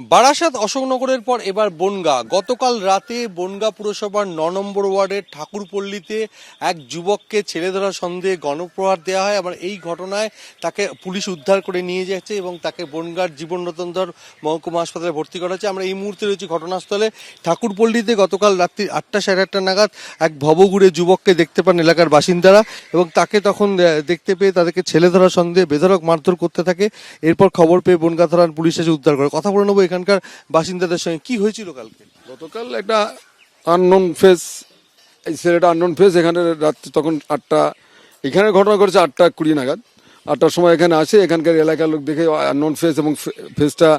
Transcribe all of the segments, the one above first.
বারাসাত অশোকনগরের পর এবার বনগা। গতকাল রাতে বনগা পুরসভার ন নম্বর ওয়ার্ডের ঠাকুরপল্লীতে এক যুবককে ছেড়ে ধরা সন্দেহে গণপ্রহার দেওয়া হয়। আবার এই ঘটনায় তাকে পুলিশ উদ্ধার করে নিয়ে যাচ্ছে এবং তাকে বনগার জীবন রতন ধর মহকুমা হাসপাতালে ভর্তি করা হয়েছে। আমরা এই মুহূর্তে রয়েছি ঘটনাস্থলে। ঠাকুরপল্লীতে গতকাল রাত্রি আটটা সাড়ে আটটা নাগাদ এক ভবঘুরে যুবককে দেখতে পান এলাকার বাসিন্দারা এবং তাকে তখন দেখতে পেয়ে তাদেরকে ছেলে ধরা সন্দেহে বেধরক মারধর করতে থাকে। এরপর খবর পেয়ে বনগা থানার পুলিশ এসে উদ্ধার করে। কথা বলে নেব এখানকার বাসিন্দাদের সঙ্গে কি হয়েছিল কালকে? গতকাল একটা আননোন ফেস এই ছেলেটা আননোন ফেস এখানে রাত্রি তখন আটটা, এখানে ঘটনা ঘটেছে আটটা কুড়ি নাগাদ। আটটার সময় এখানে আসে, এখানকার এলাকার লোক দেখে আননোন ফেস এবং ফেসটা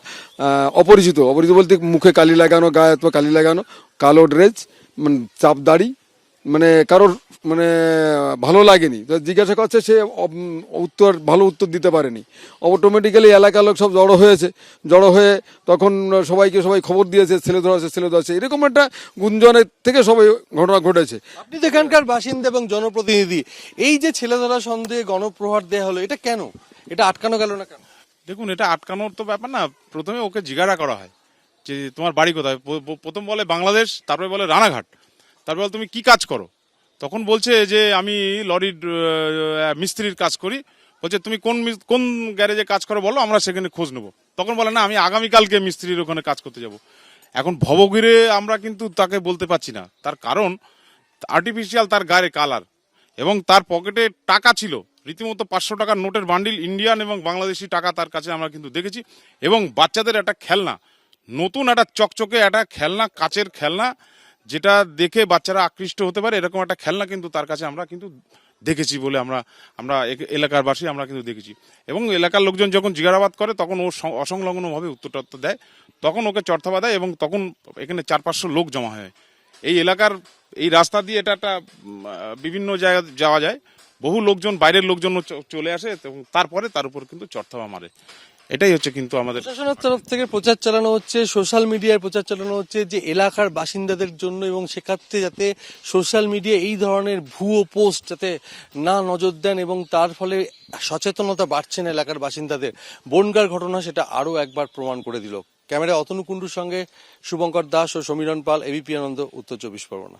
অপরিচিত। অপরিচিত বলতে মুখে কালি লাগানো, গায়ে অথবা কালি লাগানো, কালো ড্রেস মানে চাপ দাড়ি মানে কারোর মানে ভালো লাগেনি। তো জিজ্ঞাসা করছে সে উত্তর ভালো উত্তর দিতে পারেনি। অটোমেটিক্যালি এলাকার লোক সব জড়ো হয়েছে। জড়ো হয়ে তখন সবাইকে সবাই খবর দিয়েছে ছেলে ধরা আছে ছেলে ধরা আছে এরকম একটা গুঞ্জনের থেকে সবাই ঘটনা ঘটেছে। আপনি তো এখানকার বাসিন্দা এবং জনপ্রতিনিধি এই যে ছেলে ধরা সন্দেহে গণপ্রহার দেওয়া হলো এটা কেন? এটা আটকানো গেল না কেন? দেখুন এটা আটকানোর তো ব্যাপার না। প্রথমে ওকে জিজ্ঞাসা করা হয়। যে তোমার বাড়ি কোথায়? প্রথম বলে বাংলাদেশ তারপরে বলে রানাঘাট। তারপর তুমি কি কাজ করো? তখন বলছে যে, আমি লরির মিস্ত্রির কাজ করি। বলছে, তুমি কোন কোন গ্যারেজে কাজ করো বলো, আমরা সেখানে খোঁজ নেব। তখন বলে, না, আমি আগামীকালকে মিস্ত্রির ওখানে কাজ করতে যাব। এখন ভবগিরে আমরা কিন্তু তাকে বলতে পারছি না। তার কারণ আর্টিফিশিয়াল তার গায়ে কালার এবং তার পকেটে টাকা ছিল। রীতিমতো পাঁচশো টাকার নোটের বান্ডিল ইন্ডিয়ান এবং বাংলাদেশি টাকা তার কাছে আমরা কিন্তু দেখেছি। এবং বাচ্চাদের একটা খেলনা, নতুন একটা চকচকে একটা খেলনা, কাচের খেলনা। যেটা দেখে বাচ্চারা আকৃষ্ট হতে পারে, এরকম একটা খেলনা কিন্তু তার কাছে আমরা কিন্তু দেখেছি বলে আমরা আমরা এ- এলাকার বাসী আমরা কিন্তু দেখেছি। এবং এলাকার লোকজন যখন জিগারাবাদ করে, তখন ও অসংলগ্নভাবে উত্তর দেয়। তখন ওকে চর্থাবা দেয় এবং তখন এখানে চার পাঁচশো লোক জমা হয়। এই এলাকার এই রাস্তা দিয়ে এটা একটা বিভিন্ন জায়গা যাওয়া যায়। বহু লোকজন, বাইরের লোকজন চলে আসে এবং তারপরে তার উপর কিন্তু চর্থাবা মারে। এটাই হচ্ছে কিন্তু আমাদের প্রশাসনের তরফ থেকে প্রচার চালানো হচ্ছে, সোশ্যাল মিডিয়ায় প্রচার চালানো হচ্ছে যে এলাকার বাসিন্দাদের জন্য এবং সেক্ষেত্রে যাতে সোশ্যাল মিডিয়া এই ধরনের ভুয়ো পোস্ট যাতে না নজর দেন এবং তার ফলে সচেতনতা বাড়ছে না এলাকার বাসিন্দাদের। বনগার ঘটনা সেটা আরও একবার প্রমাণ করে দিল। ক্যামেরা অতনু কুণ্ডুর সঙ্গে শুভঙ্কর দাস ও সমীরণ পাল, এবিপি আনন্দ, উত্তর চব্বিশ পরগনা।